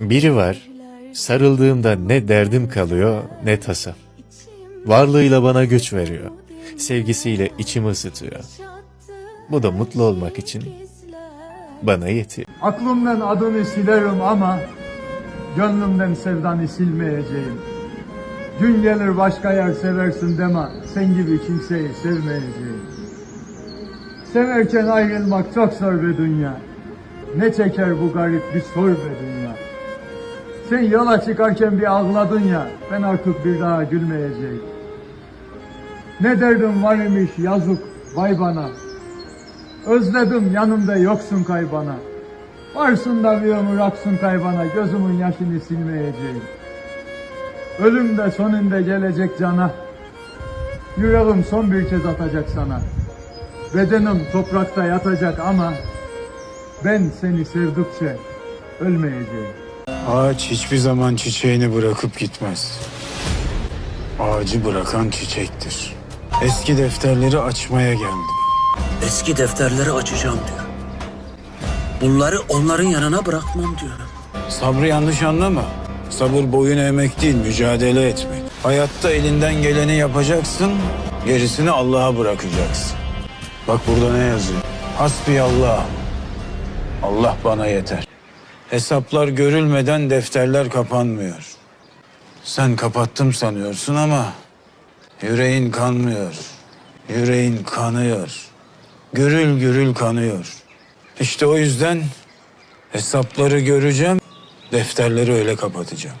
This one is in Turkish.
Biri var, sarıldığımda ne derdim kalıyor ne tasam. Varlığıyla bana güç veriyor. Sevgisiyle içimi ısıtıyor. Bu da mutlu olmak için bana yetiyor. Aklımdan adını silerim ama gönlümden sevdanı silmeyeceğim. Gün gelir başka yer seversin deme, sen gibi kimseyi sevmeyeceğim. Severken ayrılmak çok zor be dünya. Ne çeker bu garip bir sor be dünya. Sen yola çıkarken bir ağladın ya, ben artık bir daha gülmeyeceğim. Ne derdim var imiş yazık vay bana. Özledim yanımda yoksun kay bana. Varsın da bir ömür aksın kay bana, gözümün yaşını silmeyeceğim. Ölüm de sonunda gelecek cana. Yüreğim son bir kez atacak sana. Bedenim toprakta yatacak ama ben seni sevdikçe ölmeyeceğim. Ağaç hiçbir zaman çiçeğini bırakıp gitmez. Ağacı bırakan çiçektir. Eski defterleri açmaya geldim. Eski defterleri açacağım diyor. Bunları onların yanına bırakmam diyor. Sabrı yanlış anlama. Sabır boyun eğmek değil, mücadele etmek. Hayatta elinden geleni yapacaksın, gerisini Allah'a bırakacaksın. Bak burada ne yazıyor? Hasbi Allah. Allah bana yeter. Hesaplar görülmeden defterler kapanmıyor. Sen kapattım sanıyorsun ama yüreğin kanmıyor. Yüreğin kanıyor. Gürül gürül kanıyor. İşte o yüzden hesapları göreceğim, defterleri öyle kapatacağım.